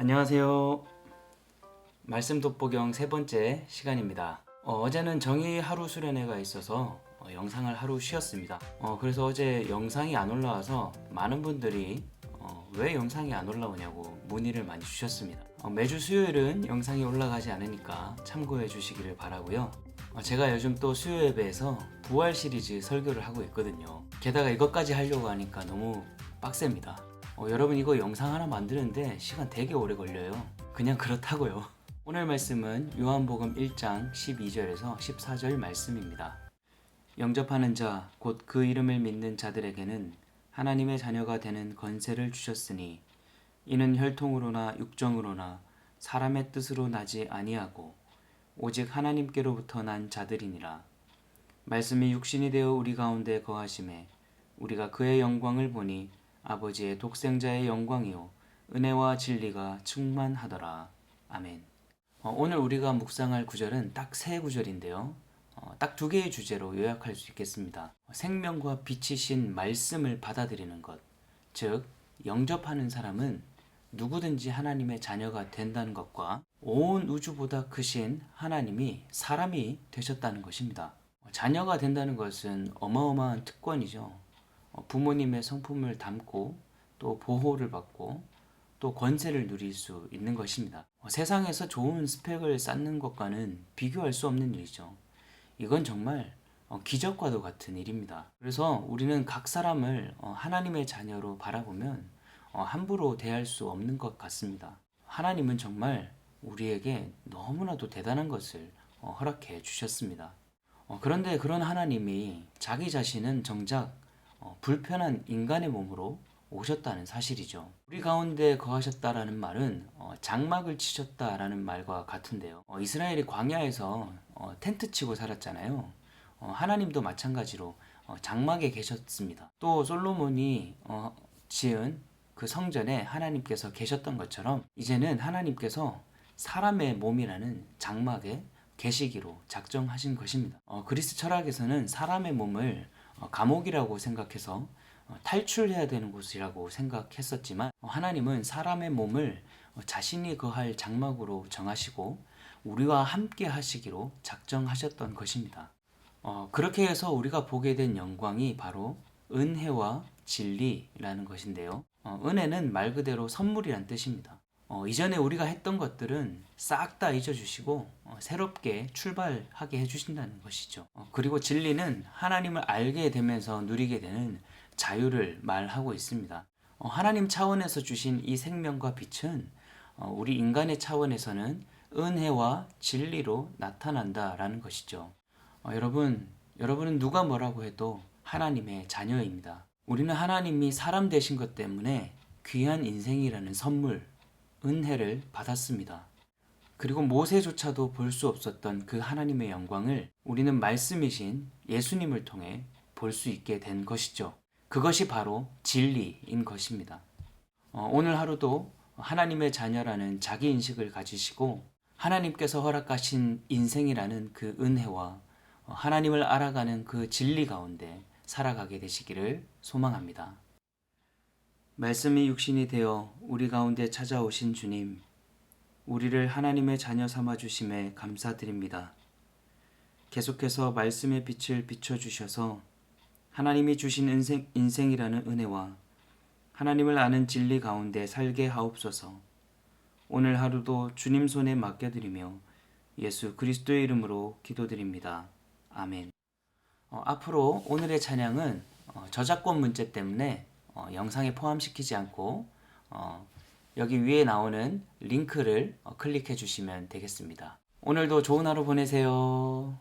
안녕하세요. 말씀 돋보경 세 번째 시간입니다. 어, 제는 정의 하루 수련회가 있어서 어, 영상을 하루 쉬었습니다. 어, 그래서 어제 영상이 안 올라와서 많은 분들이 어, 왜 영상이 안 올라오냐고 문의를 많이 주셨습니다. 어, 매주 수요일은 영상이 올라가지 않으니까 참고해 주시기를 바라고요. 어, 제가 요즘 또 수요 예배에서 부활 시리즈 설교를 하고 있거든요. 게다가 이것까지 하려고 하니까 너무 빡셉니다. 어, 여러분 이거 영상 하나 만드는데 시간 되게 오래 걸려요. 그냥 그렇다고요. 오늘 말씀은 요한복음 1장 12절에서 14절 말씀입니다. 영접하는 자, 곧 그 이름을 믿는 자들에게는 하나님의 자녀가 되는 건세를 주셨으니 이는 혈통으로나 육정으로나 사람의 뜻으로 나지 아니하고 오직 하나님께로부터 난 자들이니라. 말씀이 육신이 되어 우리 가운데 거하심에 우리가 그의 영광을 보니 아버지의 독생자의 영광이요 은혜와 진리가 충만하더라. 아멘. 어, 오늘 우리가 묵상할 구절은 딱 세 구절인데요. 어, 딱두 개의 주제로 요약할 수 있겠습니다. 생명과 빛이신 말씀을 받아들이는 것, 즉 영접하는 사람은 누구든지 하나님의 자녀가 된다는 것과 온 우주보다 크신 하나님이 사람이 되셨다는 것입니다. 자녀가 된다는 것은 어마어마한 특권이죠. 어, 부모님의 성품을 담고 또 보호를 받고 또 권세를 누릴 수 있는 것입니다. 어, 세상에서 좋은 스펙을 쌓는 것과는 비교할 수 없는 일이죠. 이건 정말 어, 기적과도 같은 일입니다. 그래서 우리는 각 사람을 어, 하나님의 자녀로 바라보면 어, 함부로 대할 수 없는 것 같습니다. 하나님은 정말 우리에게 너무나도 대단한 것을 어, 허락해 주셨습니다. 어, 그런데 그런 하나님이 자기 자신은 정작 어, 불편한 인간의 몸으로 오셨다는 사실이죠. 우리 가운데 거하셨다라는 말은 어, 장막을 치셨다라는 말과 같은데요. 어, 이스라엘이 광야에서 어, 텐트 치고 살았잖아요. 어, 하나님도 마찬가지로 어, 장막에 계셨습니다. 또 솔로몬이 어, 지은 그 성전에 하나님께서 계셨던 것처럼 이제는 하나님께서 사람의 몸이라는 장막에 계시기로 작정하신 것입니다. 어, 그리스 철학에서는 사람의 몸을 어, 감옥이라고 생각해서 어, 탈출해야 되는 곳이라고 생각했었지만 어, 하나님은 사람의 몸을 어, 자신이 거할 장막으로 정하시고 우리와 함께 하시기로 작정하셨던 것입니다. 어, 그렇게 해서 우리가 보게 된 영광이 바로 은혜와 진리라는 것인데요. 어, 은혜는 말 그대로 선물이란 뜻입니다. 어, 이전에 우리가 했던 것들은 싹 다 잊어주시고 어, 새롭게 출발하게 해주신다는 것이죠. 어, 그리고 진리는 하나님을 알게 되면서 누리게 되는 자유를 말하고 있습니다. 어, 하나님 차원에서 주신 이 생명과 빛은 어, 우리 인간의 차원에서는 은혜와 진리로 나타난다라는 것이죠. 어, 여러분, 여러분은 누가 뭐라고 해도 하나님의 자녀입니다. 우리는 하나님이 사람 되신 것 때문에 귀한 인생이라는 선물, 은혜를 받았습니다. 그리고 모세조차도 볼 수 없었던 그 하나님의 영광을 우리는 말씀이신 예수님을 통해 볼 수 있게 된 것이죠. 그것이 바로 진리인 것입니다. 어, 오늘 하루도 하나님의 자녀라는 자기 인식을 가지시고 하나님께서 허락하신 인생이라는 그 은혜와 어, 하나님을 알아가는 그 진리 가운데 살아가게 되시기를 소망합니다. 말씀이 육신이 되어 우리 가운데 찾아오신 주님, 우리를 하나님의 자녀 삼아 주심에 감사드립니다. 계속해서 말씀의 빛을 비춰 주셔서 하나님이 주신 인생, 인생이라는 은혜와 하나님을 아는 진리 가운데 살게 하옵소서. 오늘 하루도 주님 손에 맡겨드리며 예수 그리스도의 이름으로 기도드립니다. 아멘. 어, 앞으로 오늘의 찬양은 어, 저작권 문제 때문에 어, 영상에 포함시키지 않고 어, 여기 위에 나오는 링크를 어, 클릭해 주시면 되겠습니다. 오늘도 좋은 하루 보내세요.